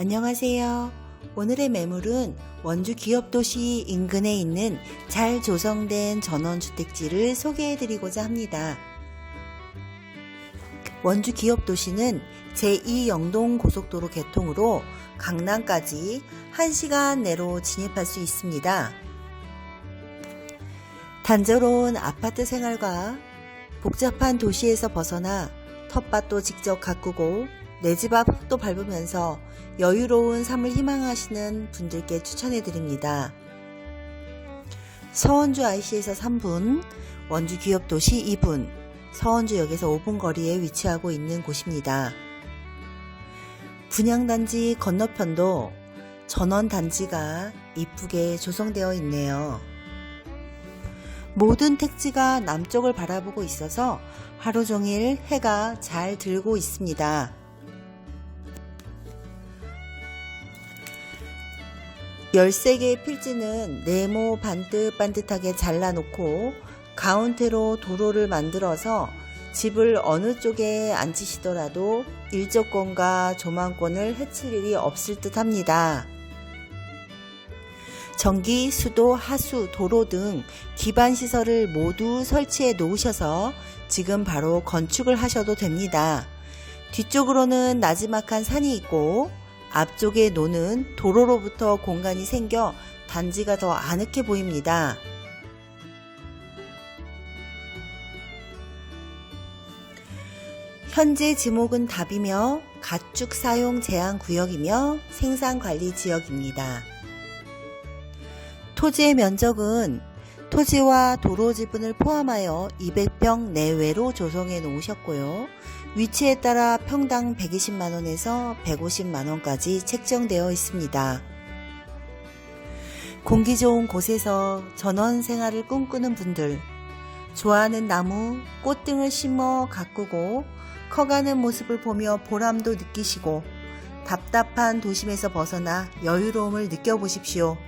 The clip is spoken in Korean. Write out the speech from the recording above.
안녕하세요. 오늘의 매물은 원주 기업도시 인근에 있는 잘 조성된 전원주택지를 소개해드리고자 합니다. 원주 기업도시는 제2영동 고속도로 개통으로 강남까지 1시간 내로 진입할 수 있습니다. 단조로운 아파트 생활과 복잡한 도시에서 벗어나 텃밭도 직접 가꾸고 내 집 앞 흙도 밟으면서 여유로운 삶을 희망하시는 분들께 추천해 드립니다. 서원주 IC에서 3분, 원주 기업도시 2분, 서원주역에서 5분 거리에 위치하고 있는 곳입니다. 분양단지 건너편도 전원단지가 이쁘게 조성되어 있네요. 모든 택지가 남쪽을 바라보고 있어서 하루 종일 해가 잘 들고 있습니다. 열세 개의 필지는 네모 반듯반듯하게 잘라놓고 가운데로 도로를 만들어서 집을 어느 쪽에 앉히시더라도 일조권과 조망권을 해칠 일이 없을 듯 합니다. 전기, 수도, 하수, 도로 등 기반 시설을 모두 설치해 놓으셔서 지금 바로 건축을 하셔도 됩니다. 뒤쪽으로는 나지막한 산이 있고 앞쪽에 노는 도로로부터 공간이 생겨 단지가 더 아늑해 보입니다. 현재 지목은 답이며 가축 사용 제한 구역이며 생산 관리 지역입니다. 토지의 면적은 토지와 도로 지분을 포함하여 200평 내외로 조성해 놓으셨고요. 위치에 따라 평당 120만원에서 150만원까지 책정되어 있습니다. 공기 좋은 곳에서 전원 생활을 꿈꾸는 분들, 좋아하는 나무, 꽃 등을 심어 가꾸고 커가는 모습을 보며 보람도 느끼시고 답답한 도심에서 벗어나 여유로움을 느껴보십시오.